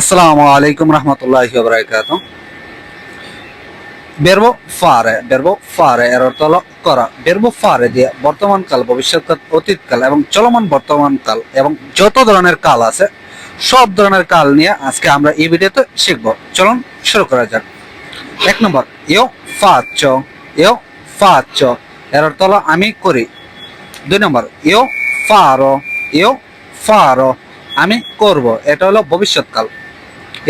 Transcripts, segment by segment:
আসসালামু আলাইকুম রহমতুল্লাহ বরাকাত বেরবো ফারে বেরবো ফারে এর অর্থ হলো করা। বেরবো ফারে দিয়ে বর্তমান কাল ভবিষ্যৎকাল অতীতকাল এবং চলমান বর্তমান কাল এবং যত ধরনের কাল আছে, সব ধরনের কাল নিয়ে আজকে আমরা এই ভিডিওতে শিখব। চলুন শুরু করা যাক। এক নম্বর ইও ফাচ ইও ফাচ এর অর্থ হলো আমি করি। দুই নম্বর ইও ফারো ইও ফারো, আমি করব। এটা হলো ভবিষ্যৎকাল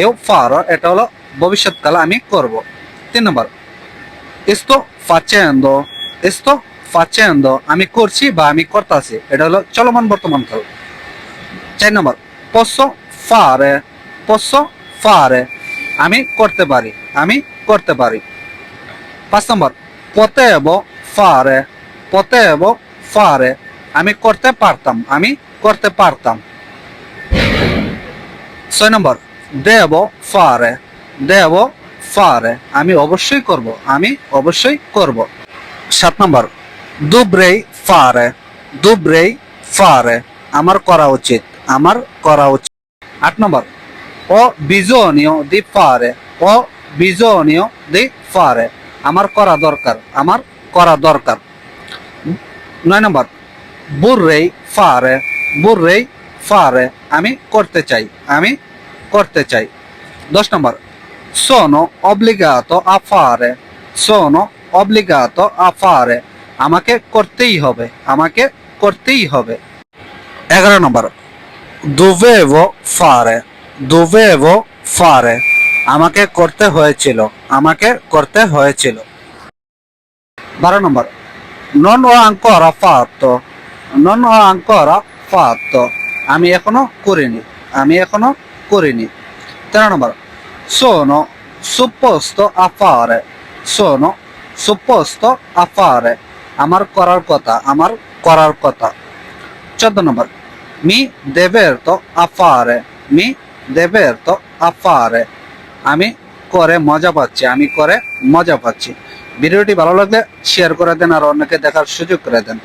এও ফারো, এটা হলো ভবিষ্যৎকাল আমি করব। তিন নম্বর এsto facendo এsto facendo আমি করছি বা আমি করতাছি। এটা হলো চলমান বর্তমান কাল। চার নম্বর posso ফারে posso ফারে, আমি করতে পারি, আমি করতে পারি। পাঁচ নম্বর potevo fare potevo ফারে, আমি করতে পারতাম, আমি করতে পারতাম। ছয় নম্বর দেব ফারে দেব ফারে। আমি অবশ্যই করব, আমি অবশ্যই করব। সাত নম্বর, দুব্রেই ফারে দুব্রেই ফারে। আমার করা উচিত, আমার করা উচিত। আট নম্বর ও বিজনীয় দি ফারে ও বিজনীয় দি ফারে। আমার করা দরকার, আমার করা দরকার। নয় নম্বর, বুর্রেই ফারে বুর্রেই ফারে। আমি করতে চাই, আমি করতে চাই। দশ নম্বর, সোনো অব্লিগাত আফারে, সোনো অব্লিগাত আফারে, আমাকে করতেই হবে, আমাকে করতেই হবে। এগারো নম্বর দুবে ফারে দুবে ফারে, আমাকে করতে হয়েছিল, আমাকে করতে হয়েছিল। বারো নম্বর নন ও আঙ্করা ফাত নন ও আঙ্করা ফাত, আমি এখনও করিনি, আমি এখনও করিনি। তেরো নম্বর sono supposto a fare sono supposto a fare আমার করার কথা, আমার করার কথা। চোদ্দ নম্বর a fare mi diverto a fare আমি করে মজা পাচ্ছি, আমি করে মজা পাচ্ছি। ভিডিওটি ভালো লাগলে শেয়ার করে দেন আর অন্যকে দেখার সুযোগ করে দেন।